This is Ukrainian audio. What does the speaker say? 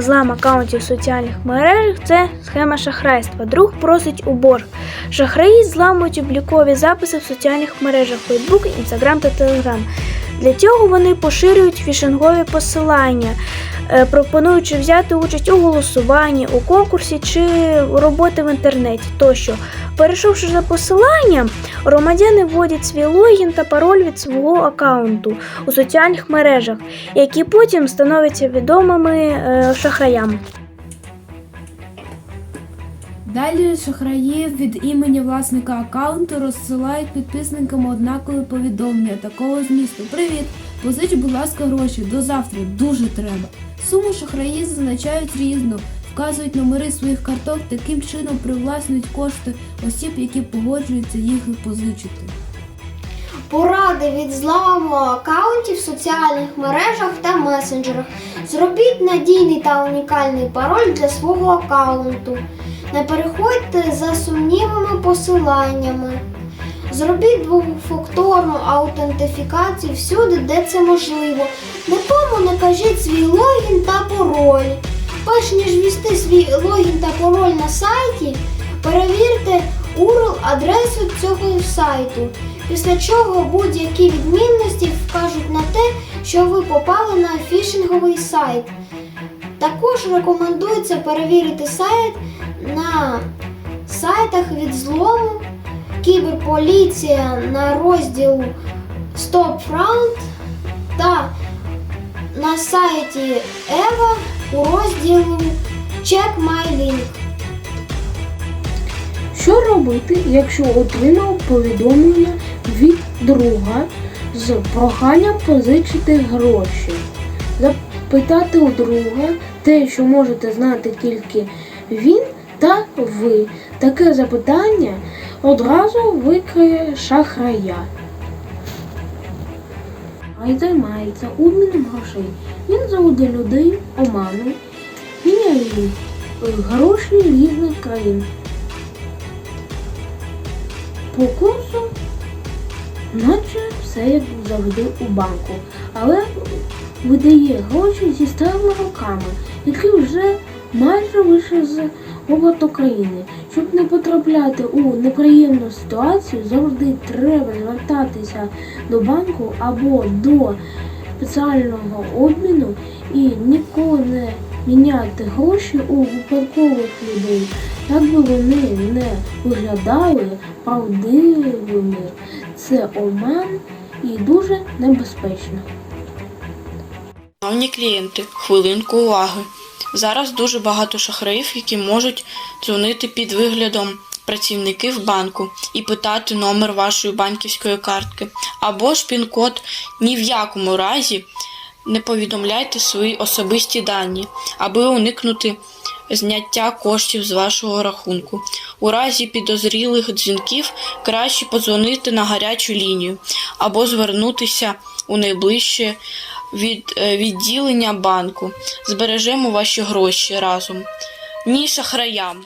злам аккаунтів в соціальних мережах це схема шахрайства. Друг просить у борг. Шахраї зламують облікові записи в соціальних мережах Facebook, Instagram та Telegram. Для цього вони поширюють фішингові посилання, пропонуючи взяти участь у голосуванні, у конкурсі чи роботи в інтернеті тощо. Перейшовши за посиланням, громадяни вводять свій логін та пароль від свого аккаунту у соціальних мережах, які потім становляться відомими е, шахраям. Далі шахраї від імені власника аккаунту розсилають підписникам однакові повідомлення такого змісту. Привіт! Позич, будь ласка, гроші до завтра. Дуже треба. Суму шахраї зазначають різно, вказують номери своїх карток, таким чином привласнюють кошти осіб, які погоджуються їх позичити. Поради від зламу аккаунтів в соціальних мережах та месенджерах. Зробіть надійний та унікальний пароль для свого аккаунту. Не переходьте за сумнівими посиланнями. Зробіть двофакторну аутентифікацію всюди, де це можливо. Нікому не кажіть свій логін та пароль. Перш ніж ввести свій логін та пароль на сайті, перевірте URL адресу цього сайту, після чого будь-які відмінності вкажуть на те, що ви попали на фішинговий сайт. Також рекомендується перевірити сайт на сайтах від злому, кіберполіція на розділу Stop Front та на сайті EVA у розділу Check My Link. Що робити, якщо отримав повідомлення від друга з проханням позичити гроші? Запитати у друга те, що можете знати тільки він та ви. Таке запитання одразу викриє шахрая. А займається обміном грошей. Він заводить людей оманом, міняє гроші різних країн. По курсу, наче все як завжди у банку, але видає гроші зі старими роками, які вже майже вийшли з обод України. Щоб не потрапляти у неприємну ситуацію, завжди треба звертатися до банку або до спеціального обміну і ніколи не міняти гроші у випадкових людей, як би вони не виглядали правдивими. Це оман і дуже небезпечно. Шановні клієнти, хвилинку уваги. Зараз дуже багато шахраїв, які можуть дзвонити під виглядом працівників банку і питати номер вашої банківської картки або ж пін-код. Ні в якому разі не повідомляйте свої особисті дані, аби уникнути зняття коштів з вашого рахунку. У разі підозрілих дзвінків краще подзвонити на гарячу лінію або звернутися у найближче від, е, відділення банку. Збережемо ваші гроші разом. Ні шахраям.